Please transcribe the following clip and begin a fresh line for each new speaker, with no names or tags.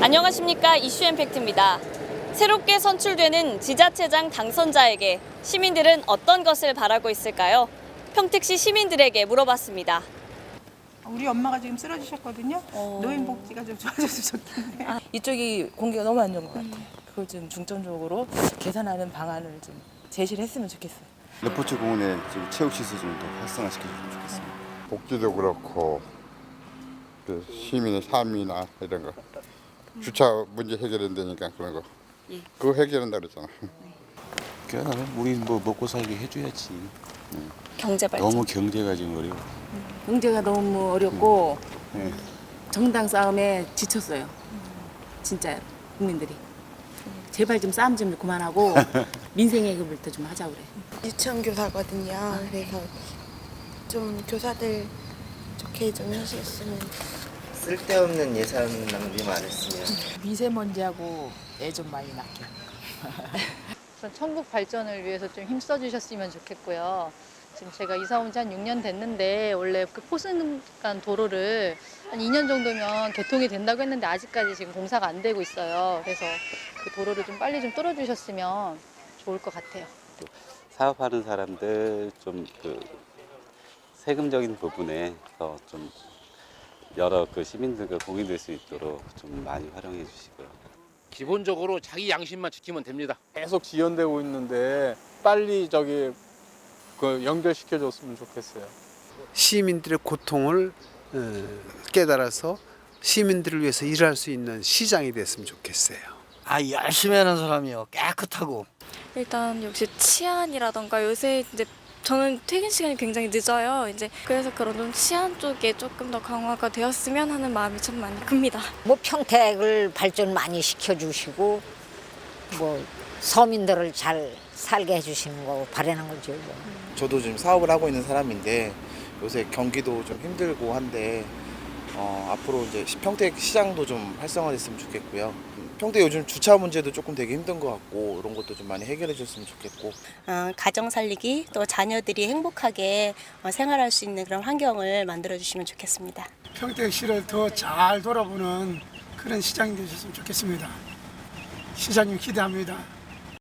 안녕하십니까 이슈 엠팩트입니다. 새롭게 선출되는 지자체장 당선자에게 시민들은 어떤 것을 바라고 있을까요? 평택시 시민들에게 물어봤습니다.
우리 엄마가 지금 쓰러지셨거든요.
어.
노인 복지가 좀 좋아졌으면 좋겠네요.
이쪽이 공기가 너무 안 좋은 것 같아요. 그걸 좀 중점적으로 개선하는 방안을 좀 제시를 했으면 좋겠어요.
레포츠 공원에 좀 체육 시설 좀 더 활성화시켜주면 좋겠습니다.
복지도 그렇고 그 시민의 삶이나 이런 거 주차 문제 해결된다니까 그런 거 그거 해결한다 그랬잖아.
그냥 우리 뭐 먹고 살게 해줘야지.
경제 발전.
너무 경제가 지금 어려워.
경제가 너무 어렵고
네.
정당 싸움에 지쳤어요. 진짜 국민들이. 제발 좀 싸움 좀 그만하고 민생 해결부터 좀 하자 그래.
유치원 교사거든요. 그래서 좀 교사들 좋게 좀 해주셨으면
쓸데없는 예산 낭비만 안 했으면
미세먼지하고 애 좀 많이 낳게.
우선 천국 발전을 위해서 좀 힘써 주셨으면 좋겠고요. 지금 제가 이사 온 지 한 6년 됐는데 원래 그 포승간 도로를 한 2년 정도면 개통이 된다고 했는데 아직까지 지금 공사가 안 되고 있어요. 그래서 그 도로를 좀 빨리 좀 뚫어 주셨으면 좋을 것 같아요.
사업하는 사람들 좀 그 세금적인 부분에 더좀 여러 그 시민들과 공유될 수 있도록 좀 많이 활용해 주시고요.
기본적으로 자기 양심만 지키면 됩니다.
계속 지연되고 있는데 빨리 저기 그 연결시켜 줬으면 좋겠어요.
시민들의 고통을 어, 깨달아서 시민들을 위해서 일할 수 있는 시장이 됐으면 좋겠어요.
아 열심히 하는 사람이요 깨끗하고
일단 역시 치안이라던가 요새 이제 저는 퇴근 시간이 굉장히 늦어요. 이제 그래서 그런 좀 치안 쪽에 조금 더 강화가 되었으면 하는 마음이 참 많이 큽니다.
뭐 평택을 발전 많이 시켜주시고 뭐 서민들을 잘 살게 해주시는 거 바라는 거죠. 뭐.
저도 지금 사업을 하고 있는 사람인데 요새 경기도 좀 힘들고 한데 어, 앞으로 이제 평택 시장도 좀 활성화됐으면 좋겠고요. 평택 요즘 주차 문제도 조금 되게 힘든 것 같고 이런 것도 좀 많이 해결해 줬으면 좋겠고
어, 가정 살리기 또 자녀들이 행복하게 어, 생활할 수 있는 그런 환경을 만들어 주시면 좋겠습니다.
평택시를 더 잘 돌아보는 그런 시장이 되셨으면 좋겠습니다. 시장님 기대합니다.